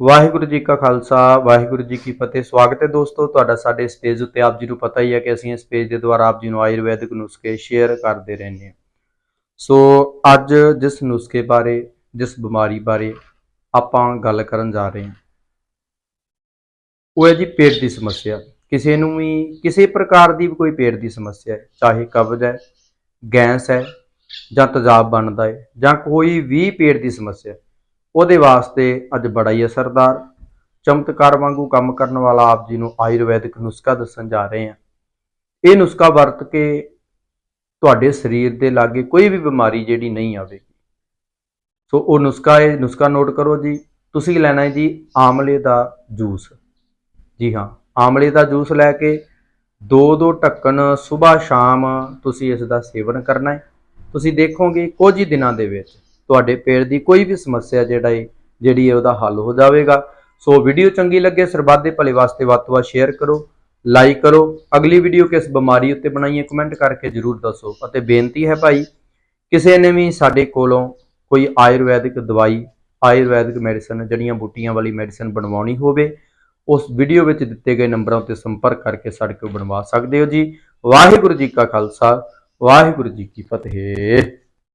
ਵਾਹਿਗੁਰੂ ਜੀ ਕਾ ਖਾਲਸਾ ਵਾਹਿਗੁਰੂ ਜੀ ਕੀ ਫਤਿਹ। ਸਵਾਗਤ ਹੈ ਦੋਸਤੋ ਤੁਹਾਡਾ ਸਾਡੇ ਇਸ ਪੇਜ ਉੱਤੇ। ਆਪ ਜੀ ਨੂੰ ਪਤਾ ਹੀ ਹੈ ਕਿ ਅਸੀਂ ਇਸ ਪੇਜ ਦੇ ਦੁਆਰਾ ਆਪ ਜੀ ਨੂੰ ਆਯੁਰਵੈਦਿਕ ਨੁਸਖੇ ਸ਼ੇਅਰ ਕਰਦੇ ਰਹਿੰਦੇ ਹਾਂ। ਸੋ ਅੱਜ ਜਿਸ ਨੁਸਖੇ ਬਾਰੇ ਜਿਸ ਬਿਮਾਰੀ ਬਾਰੇ ਆਪਾਂ ਗੱਲ ਕਰਨ ਜਾ ਰਹੇ ਹਾਂ ਉਹ ਹੈ ਜੀ ਪੇਟ ਦੀ ਸਮੱਸਿਆ। ਕਿਸੇ ਨੂੰ ਵੀ ਕਿਸੇ ਪ੍ਰਕਾਰ ਦੀ ਵੀ ਕੋਈ ਪੇਟ ਦੀ ਸਮੱਸਿਆ ਹੈ ਚਾਹੇ ਕਬਜ਼ ਹੈ ਗੈਸ ਹੈ ਜਾਂ ਤੇਜ਼ਾਬ ਬਣਦਾ ਹੈ ਜਾਂ ਕੋਈ ਵੀ ਪੇਟ ਦੀ ਸਮੱਸਿਆ ਹੈ, ਉਹਦੇ ਵਾਸਤੇ ਅੱਜ ਬੜਾ ਹੀ ਅਸਰਦਾਰ। ਚਮਤਕਾਰ ਵਾਂਗੂ ਕੰਮ ਕਰਨ ਵਾਲਾ ਆਪ ਜੀ ਨੂੰ ਆਯੁਰਵੈਦਿਕ ਨੁਸਖਾ ਦੱਸਣ ਜਾ ਰਹੇ ਹਾਂ। ਇਹ ਨੁਸਖਾ ਵਰਤ ਕੇ ਤੁਹਾਡੇ ਸਰੀਰ ਦੇ ਲਾਗੇ ਕੋਈ ਵੀ ਬਿਮਾਰੀ ਜਿਹੜੀ ਨਹੀਂ ਆਵੇਗੀ। ਸੋ ਉਹ ਨੁਸਖਾ ਇਹ ਨੁਸਖਾ ਨੋਟ ਕਰੋ ਜੀ। ਤੁਸੀਂ ਲੈਣਾ ਹੈ ਜੀ ਆਮਲੇ ਦਾ ਜੂਸ। ਜੀ ਹਾਂ, ਆਮਲੇ ਦਾ ਜੂਸ ਲੈ ਕੇ ਦੋ ਦੋ ਢੱਕਣ ਸਵੇਰ ਸ਼ਾਮ ਤੁਸੀਂ ਇਸ ਦਾ ਸੇਵਨ ਕਰਨਾ ਹੈ। ਤੁਸੀਂ ਦੇਖੋਗੇ ਕੁਝ ਹੀ ਦਿਨਾਂ ਦੇ ਵਿੱਚ ਤੁਹਾਡੇ ਪੇਟ ਦੀ ਕੋਈ ਵੀ ਸਮੱਸਿਆ ਜਿਹੜਾ ਹੈ ਜਿਹੜੀ ਹੈ ਉਹਦਾ ਹੱਲ ਹੋ ਜਾਵੇਗਾ। ਸੋ ਵੀਡੀਓ ਚੰਗੀ ਲੱਗੇ, ਸਰਬੱਤ ਦੇ ਭਲੇ ਵਾਸਤੇ ਵੱਧ ਤੋਂ ਵੱਧ ਸ਼ੇਅਰ ਕਰੋ, ਲਾਈਕ ਕਰੋ। ਅਗਲੀ ਵੀਡੀਓ ਕਿਸ ਬਿਮਾਰੀ ਉੱਤੇ ਬਣਾਈਏ ਕਮੈਂਟ ਕਰਕੇ ਜਰੂਰ ਦੱਸੋ। ਅਤੇ ਬੇਨਤੀ ਹੈ ਭਾਈ, ਕਿਸੇ ਨੇ ਵੀ ਸਾਡੇ ਕੋਲੋਂ ਕੋਈ ਆਯੁਰਵੈਦਿਕ ਦਵਾਈ, ਆਯੁਰਵੈਦਿਕ ਮੈਡੀਸਨ, ਜੜੀਆਂ ਬੂਟੀਆਂ ਵਾਲੀ ਮੈਡੀਸਨ ਬਣਵਾਉਣੀ ਹੋਵੇ, ਉਸ ਵੀਡੀਓ ਵਿੱਚ ਦਿੱਤੇ ਗਏ ਨੰਬਰਾਂ ਉੱਤੇ ਸੰਪਰਕ ਕਰਕੇ ਸਾਡੇ ਕੋਲ ਬਣਵਾ ਸਕਦੇ ਹੋ ਜੀ। ਵਾਹਿਗੁਰੂ ਜੀ ਕਾ ਖਾਲਸਾ, ਵਾਹਿਗੁਰੂ ਜੀ ਕੀ ਫਤਿਹ।